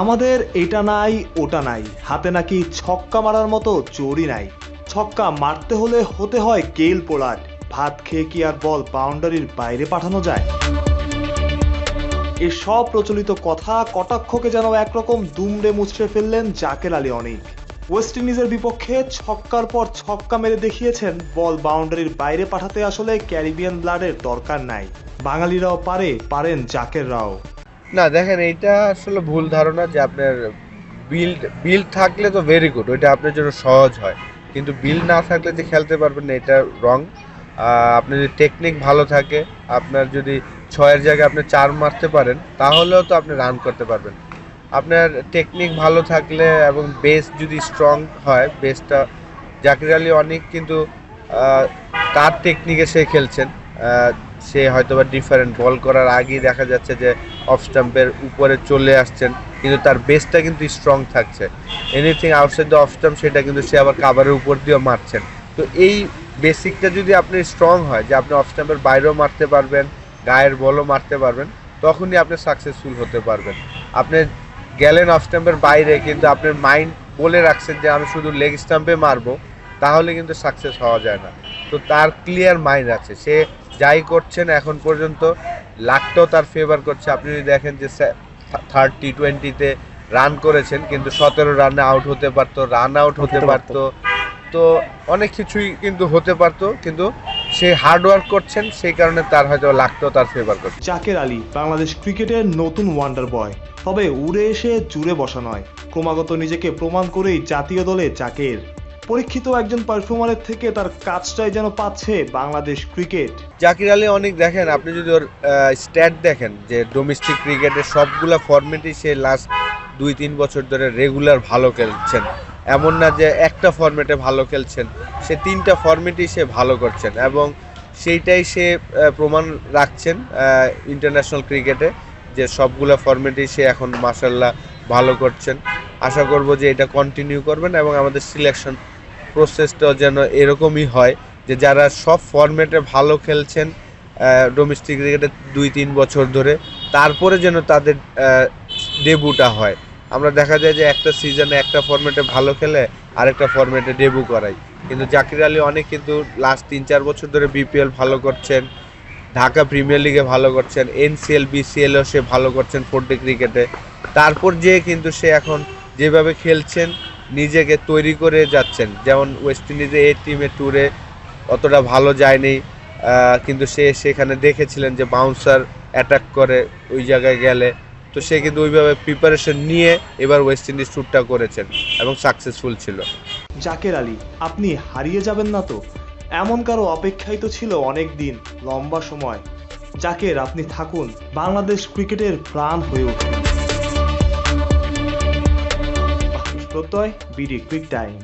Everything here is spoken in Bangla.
আমাদের এটা নাই, ওটা নাই। হাতে নাকি ছক্কা মারার মতো চোরই নাই। ছক্কা মারতে হলে হতে হয় কেল পোলাট ভাত খেয়ে কি আর বল বাউন্ডারির বাইরে পাঠানো যায়? এই সব প্রচলিত কথা কটাক্ষকে যেন একরকম দুমড়ে মুচড়ে ফেললেন জাকের আলী অনেক। ওয়েস্ট ইন্ডিজের বিপক্ষে ছক্কার পর ছক্কা মেরে দেখিয়েছেন, বল বাউন্ডারির বাইরে পাঠাতে আসলে ক্যারিবিয়ান ব্লাডের দরকার নাই। বাঙালিরাও পারে, পারেন জাকেররাও না, দেখেন, এইটা আসলে ভুল ধারণা যে আপনার বিল্ড বিল্ড থাকলে তো ভেরি গুড ওইটা আপনার জন্য সহজ হয়। কিন্তু বিল না থাকলে যে খেলতে পারবেন না, এটা রং আপনার যদি টেকনিক ভালো থাকে, আপনার যদি ছয়ের জায়গায় আপনি চার মারতে পারেন, তাহলেও তো আপনি রান করতে পারবেন। আপনার টেকনিক ভালো থাকলে এবং বেস যদি স্ট্রং হয় বেসটা জাকির আলী অনেক কিন্তু তার টেকনিকে সে খেলছেন। সে হয়তো বা ডিফারেন্ট বল করার আগেই দেখা যাচ্ছে যে অফ স্টাম্পের উপরে চলে আসছেন, কিন্তু তার বেসটা কিন্তু স্ট্রং থাকছে। Anything outside the of stump সেটা কিন্তু সে আবার কাভারের উপর দিয়েও মারছেন। তো এই বেসিকটা যদি আপনি স্ট্রং হয়, যে আপনি অফ স্টাম্পের বাইরেও মারতে পারবেন, গায়ের বলও মারতে পারবেন, তখনই আপনি সাকসেসফুল হতে পারবেন। আপনি গেলেন অফ স্টাম্পের বাইরে, কিন্তু আপনার মাইন্ড বলে রাখছেন যে আমি শুধু লেগ স্টাম্পে মারবো, তাহলে কিন্তু সাকসেস হওয়া যায় না। তো তার ক্লিয়ার মাইন্ড আছে। সে যাই করছেন এখন পর্যন্ত লাকটাও তার ফেভার করছে। আপনি যদি দেখেন যে থার্ড টি টোয়েন্টিতে রান করেছেন কিন্তু সতেরো রানে আউট হতে পারতো রান আউট হতে পারতো। তো অনেক কিছুই কিন্তু হতে পারতো কিন্তু সে হার্ড ওয়ার্ক করছেন সেই কারণে তার হয়তো লাকটাও তার ফেভার করছে। জাকের আলী বাংলাদেশ ক্রিকেটের নতুন ওয়ান্ডার বয় তবে উড়ে এসে জুড়ে বসা নয়। ক্রমাগত নিজেকে প্রমাণ করেই জাতীয় দলে জাকের। পরীক্ষিত একজন পারফর্মারের থেকে তার কাজটাই যেন পাচ্ছে বাংলাদেশ ক্রিকেট জাকির আলী, অনেক, দেখেন, আপনি যদি ওর স্ট্যাট দেখেন যে ডোমেস্টিক ক্রিকেটের সবগুলা ফর্মেটই সে লাস্ট দুই, তিন বছর ধরে রেগুলার ভালো খেলছেন। এমন না যে একটা ফর্মেটে ভালো খেলছেন, সে তিনটা ফর্মেটই সে ভালো করছেন এবং সেইটাই সে প্রমাণ রাখছেন ইন্টারন্যাশনাল ক্রিকেটে যে সবগুলা ফর্মেটেই সে এখন মাসাল্লাহ ভালো করছেন। আশা করব যে এটা কন্টিনিউ করবেন এবং আমাদের সিলেকশন প্রসেসটাও যেন এরকমই হয় যে যারা সব ফরম্যাটে ভালো খেলছেন ডোমেস্টিক ক্রিকেটে দুই, তিন বছর ধরে, তারপরে যেন তাদের ডেবুটা হয়। আমরা দেখা যায় যে একটা সিজনে একটা ফরম্যাটে ভালো খেলে, আরেকটা ফরম্যাটে ডেবু করাই কিন্তু জাকির আলী অনেক কিন্তু লাস্ট তিন, চার বছর ধরে বিপিএল ভালো করছেন, ঢাকা প্রিমিয়ার লিগে ভালো করছেন এনসিএল বিসিএলও সে ভালো করছেন ফোর্ডে ক্রিকেটে তারপর যে কিন্তু সে এখন যেভাবে খেলছেন, নিজেকে তৈরি করে যাচ্ছেন। যেমন ওয়েস্ট ইন্ডিজে এই টিমের ট্যুরে অতটা ভালো যায়নি কিন্তু সে সেখানে দেখেছিলেন যে বাউন্সার অ্যাটাক করে ওই জায়গায় গেলে। তো সে কিন্তু ওইভাবে প্রিপারেশন নিয়ে এবার ওয়েস্ট ইন্ডিজ ট্যুরটা করেছেন এবং সাকসেসফুল ছিল। জাকের আলী, আপনি হারিয়ে যাবেন না তো? এমন কারও অপেক্ষাই তো ছিল অনেক দিন, লম্বা সময়। জাকের, আপনি থাকুন, বাংলাদেশ ক্রিকেটের প্রাণ হয়ে উঠুন প্রত্যয় বিডি ক্রিক টাইম